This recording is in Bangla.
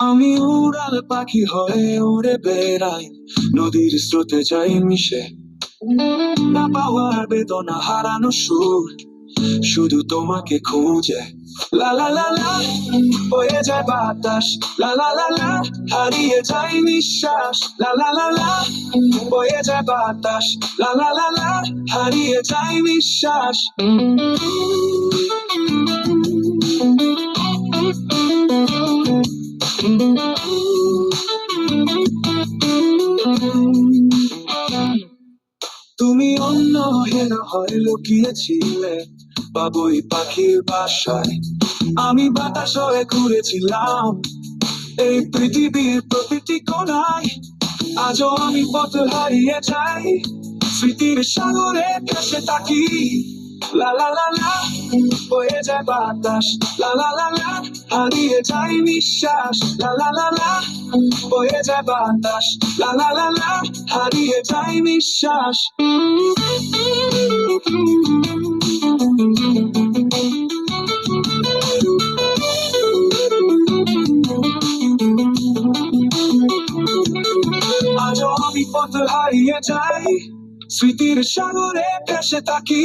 আমি উড়াল পাখি হয়ে উড়ে বেড়াই, নদীর স্রোতে যাই মিশে। না পাওয়ার বেদনা হারানো সুর, শুধু তোমাকে খুঁজে। লা লা লা লা, হয়ে যায় বাতাস। লা লা লা লা, হারিয়ে যায় নিঃশ্বাস। লা লা লা লা, হয়ে যায় বাতাস। লা লা লা লা, হারিয়ে যায় নিঃশ্বাস। তুমি অন্য হেন হয় লুকিয়েছিলে বাবুই পাখির বাসায়। আমি বাতাস হয়ে ঘুরেছিলাম এই পৃথিবীর প্রতিটি কোনায়। আজও আমি পথ হারিয়ে যাই, স্মৃতির সাগরে ভেসে থাকি লা লা লা লা বয়ে যায় বাতাস লা লা লা লা হারিয়ে যায় নিঃশ্বাস লা লা লা লা বয়ে যায় বাতাস লা লা লা লা হারিয়ে যায় নিঃশ্বাস আজও আমি পথ হারিয়ে যাই স্মৃতির সাগরে ভেসে থাকি